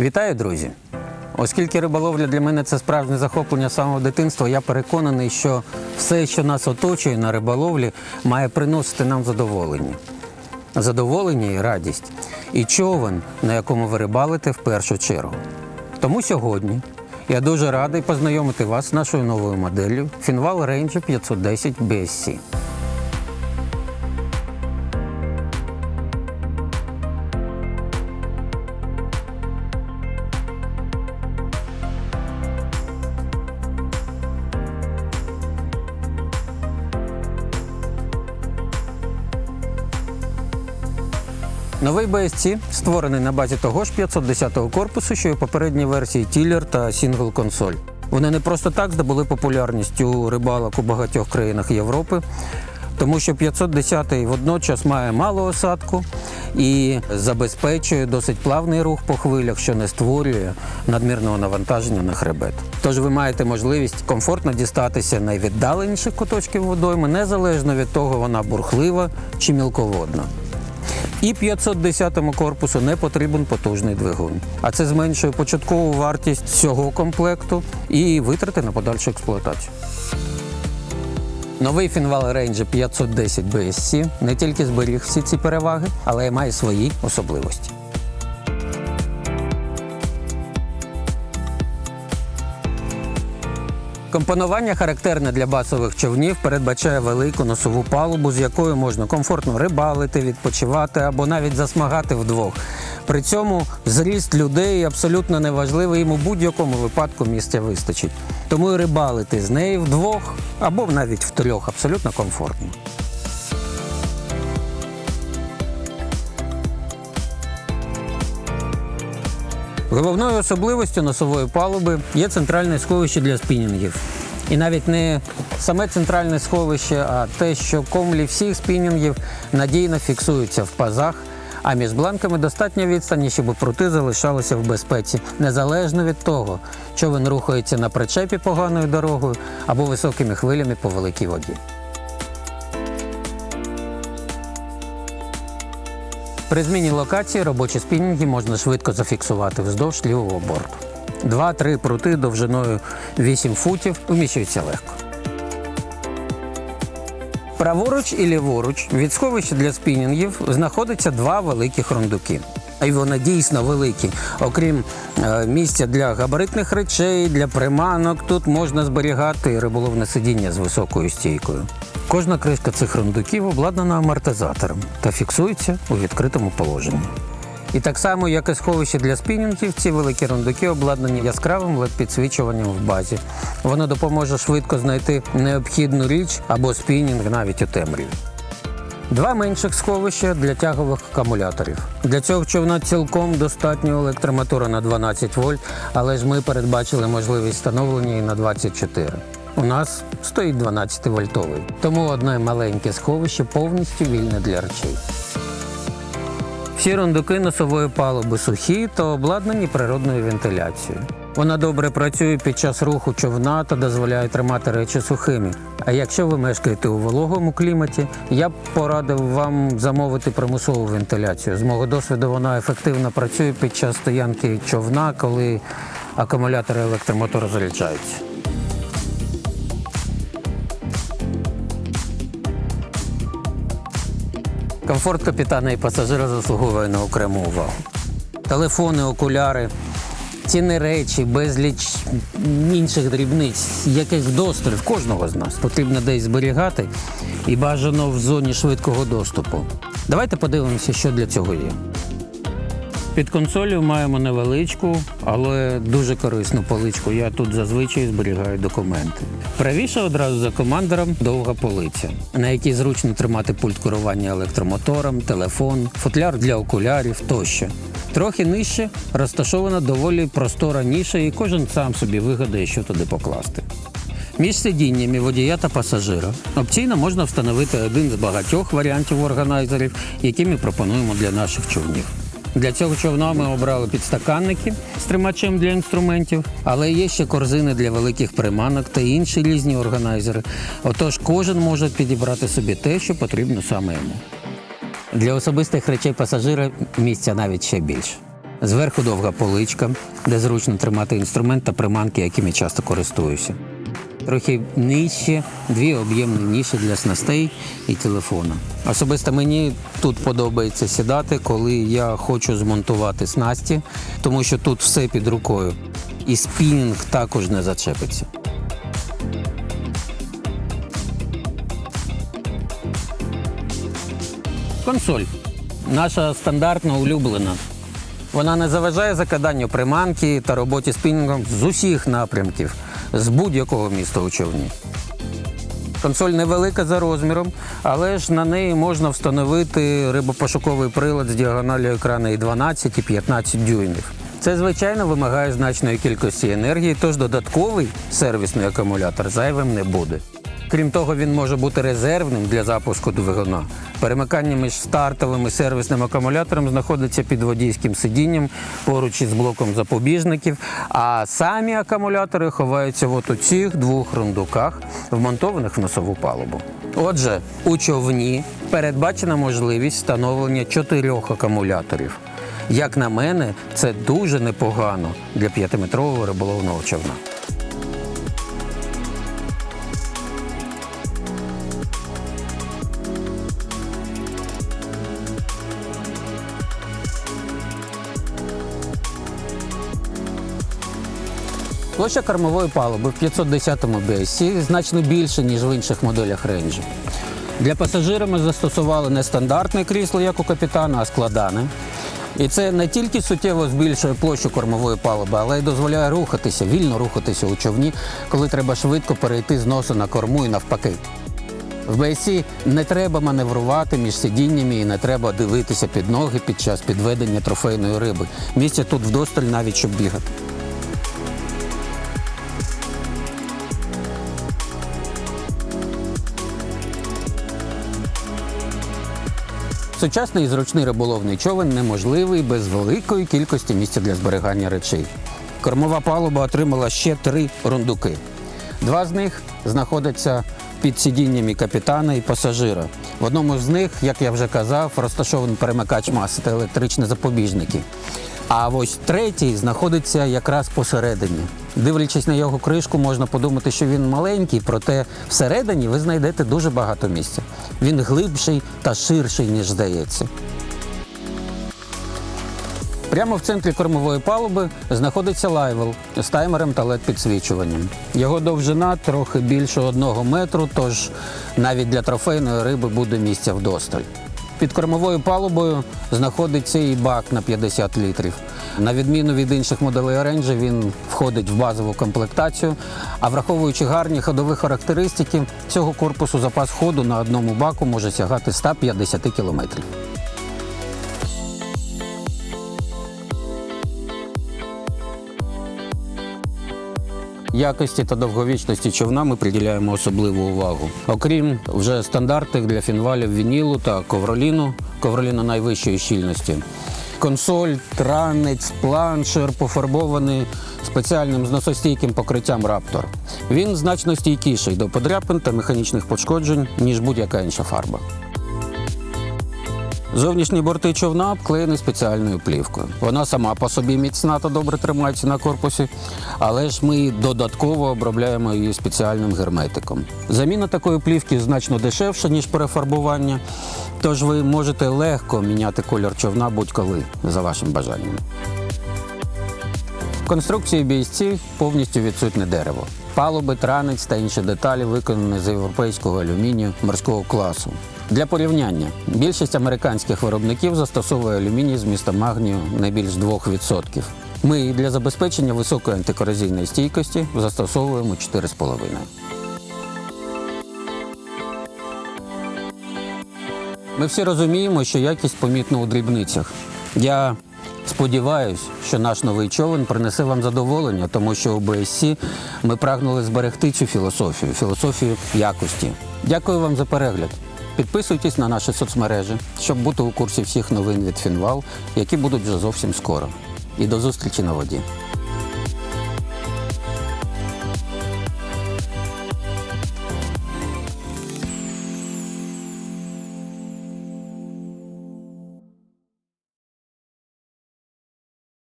Вітаю, друзі! Оскільки риболовля для мене це справжнє захоплення самого дитинства, я переконаний, що все, що нас оточує на риболовлі, має приносити нам задоволення. Задоволення і радість. І човен, на якому ви рибалите в першу чергу. Тому сьогодні я дуже радий познайомити вас з нашою новою моделлю Finval Ranger 510 BSC. Новий BSC створений на базі того ж 510-го корпусу, що й у попередній версії Тілер та Single консоль. Вони не просто так здобули популярність у рибалок у багатьох країнах Європи, тому що 510-й водночас має малу осадку і забезпечує досить плавний рух по хвилях, що не створює надмірного навантаження на хребет. Тож ви маєте можливість комфортно дістатися найвіддаленіших куточків водойми, незалежно від того, вона бурхлива чи мілководна. І 510-му корпусу не потрібен потужний двигун. А це зменшує початкову вартість цього комплекту і витрати на подальшу експлуатацію. Новий Finval Ranger 510 BSC не тільки зберіг всі ці переваги, але й має свої особливості. Компонування характерне для басових човнів передбачає велику носову палубу, з якою можна комфортно рибалити, відпочивати або навіть засмагати вдвох. При цьому зріст людей абсолютно неважливий, їм у будь-якому випадку місця вистачить. Тому і рибалити з неї вдвох або навіть втрьох абсолютно комфортно. Головною особливостю носової палуби є центральне сховище для спінінгів. І навіть не саме центральне сховище, а те, що комлі всіх спінінгів надійно фіксуються в пазах, а між бланками достатньо відстані, щоб прути залишалися в безпеці, незалежно від того, човен рухається на причепі поганою дорогою або високими хвилями по великій воді. При зміні локації робочі спінінги можна швидко зафіксувати вздовж лівого борту. Два-три прути довжиною 8 футів вміщуються легко. Праворуч і ліворуч від сховища для спінінгів знаходяться два великі хрондуки. І вони дійсно великі. Окрім е, місця для габаритних речей, для приманок, тут можна зберігати риболовне сидіння з високою стійкою. Кожна кришка цих рундуків обладнана амортизатором та фіксується у відкритому положенні. І так само, як і сховище для спінінгів, ці великі рундуки обладнані яскравим LED-підсвічуванням в базі. Воно допоможе швидко знайти необхідну річ або спінінг навіть у темряві. Два менших сховища для тягових акумуляторів. Для цього човна цілком достатньо електромотора на 12 вольт, але ж ми передбачили можливість встановлення і на 24. У нас стоїть 12 вольтовий, тому одне маленьке сховище повністю вільне для речей. Всі рундуки носової палуби сухі та обладнані природною вентиляцією. Вона добре працює під час руху човна та дозволяє тримати речі сухими. А якщо ви мешкаєте у вологому кліматі, я б порадив вам замовити примусову вентиляцію. З мого досвіду вона ефективно працює під час стоянки човна, коли акумулятори електромотора заряджаються. Комфорт капітана і пасажира заслуговує на окрему увагу. Телефони, окуляри, ціни речі, безліч інших дрібниць, яких вдосталь в кожного з нас потрібно десь зберігати і бажано в зоні швидкого доступу. Давайте подивимося, що для цього є. Під консолью маємо невеличку, але дуже корисну поличку. Я тут зазвичай зберігаю документи. Правіше одразу за командором довга полиця, на якій зручно тримати пульт керування електромотором, телефон, футляр для окулярів тощо. Трохи нижче розташована доволі простора ніша, і кожен сам собі вигадає, що туди покласти. Між сидіннями водія та пасажира опційно можна встановити один з багатьох варіантів органайзерів, які ми пропонуємо для наших човнів. Для цього човна ми обрали підстаканники з тримачем для інструментів, але є ще корзини для великих приманок та інші різні органайзери. Отож, кожен може підібрати собі те, що потрібно саме йому. Для особистих речей пасажира місця навіть ще більше. Зверху довга поличка, де зручно тримати інструмент та приманки, якими часто користуюся. Трохи нижче дві об'ємні ніші для снастей і телефона. Особисто мені тут подобається сідати, коли я хочу змонтувати снасті, тому що тут все під рукою. І спінінг також не зачепиться. Консоль. Наша стандартно улюблена. Вона не заважає закиданню приманки та роботі спінінгом з усіх напрямків, з будь-якого міста у човні. Консоль невелика за розміром, але ж на неї можна встановити рибопошуковий прилад з діагоналю екрану і 12 і 15 дюймів. Це, звичайно, вимагає значної кількості енергії, тож додатковий сервісний акумулятор зайвим не буде. Крім того, він може бути резервним для запуску двигуна. Перемикання між стартовим і сервісним акумулятором знаходиться під водійським сидінням поруч із блоком запобіжників, а самі акумулятори ховаються от у цих двох рундуках, вмонтованих в носову палубу. Отже, у човні передбачена можливість встановлення чотирьох акумуляторів. Як на мене, це дуже непогано для п'ятиметрового риболовного човна. Площа кормової палуби в 510-му BSC значно більше, ніж в інших моделях рейнджу. Для пасажира ми застосували не стандартне крісло, як у капітана, а складане. І це не тільки суттєво збільшує площу кормової палуби, але й дозволяє рухатися, вільно рухатися у човні, коли треба швидко перейти з носу на корму і навпаки. В BSC не треба маневрувати між сидіннями і не треба дивитися під ноги під час підведення трофейної риби. Місця тут вдосталь навіть щоб бігати. Сучасний і зручний риболовний човен неможливий без великої кількості місця для зберігання речей. Кормова палуба отримала ще три рундуки. Два з них знаходяться під сидіннями капітана і пасажира. В одному з них, як я вже казав, розташований перемикач маси та електричні запобіжники. А ось третій знаходиться якраз посередині. Дивлячись на його кришку, можна подумати, що він маленький, проте всередині ви знайдете дуже багато місця. Він глибший та ширший, ніж здається. Прямо в центрі кормової палуби знаходиться лайвел з таймером та led підсвічуванням. Його довжина трохи більше одного метру, тож навіть для трофейної риби буде місця вдосталь. Під кормовою палубою знаходиться і бак на 50 літрів. На відміну від інших моделей оренджі, він входить в базову комплектацію. А враховуючи гарні ходові характеристики, цього корпусу запас ходу на одному баку може сягати 150 кілометрів. Якості та довговічності човна ми приділяємо особливу увагу. Окрім вже стандартних для фінвалів вінілу та ковроліну, ковроліну найвищої щільності. Консоль, транець, планшер пофарбований спеціальним зносостійким покриттям Раптор. Він значно стійкіший до подряпин та механічних пошкоджень, ніж будь-яка інша фарба. Зовнішні борти човна обклеєні спеціальною плівкою. Вона сама по собі міцна та добре тримається на корпусі, але ж ми додатково обробляємо її спеціальним герметиком. Заміна такої плівки значно дешевша, ніж перефарбування, тож ви можете легко міняти колір човна будь-коли за вашим бажанням. Конструкції BSC повністю відсутнє дерево. Палуби, транець та інші деталі виконані з європейського алюмінію морського класу. Для порівняння, більшість американських виробників застосовує алюміній з містом магнію не більш 2%. Ми для забезпечення високої антикорозійної стійкості застосовуємо 4,5%. Ми всі розуміємо, що якість помітна у дрібницях. Я сподіваюся, що наш новий човен принесе вам задоволення, тому що у БСІ ми прагнули зберегти цю філософію, філософію якості. Дякую вам за перегляд. Підписуйтесь на наші соцмережі, щоб бути у курсі всіх новин від Фінвал, які будуть вже зовсім скоро. І до зустрічі на воді.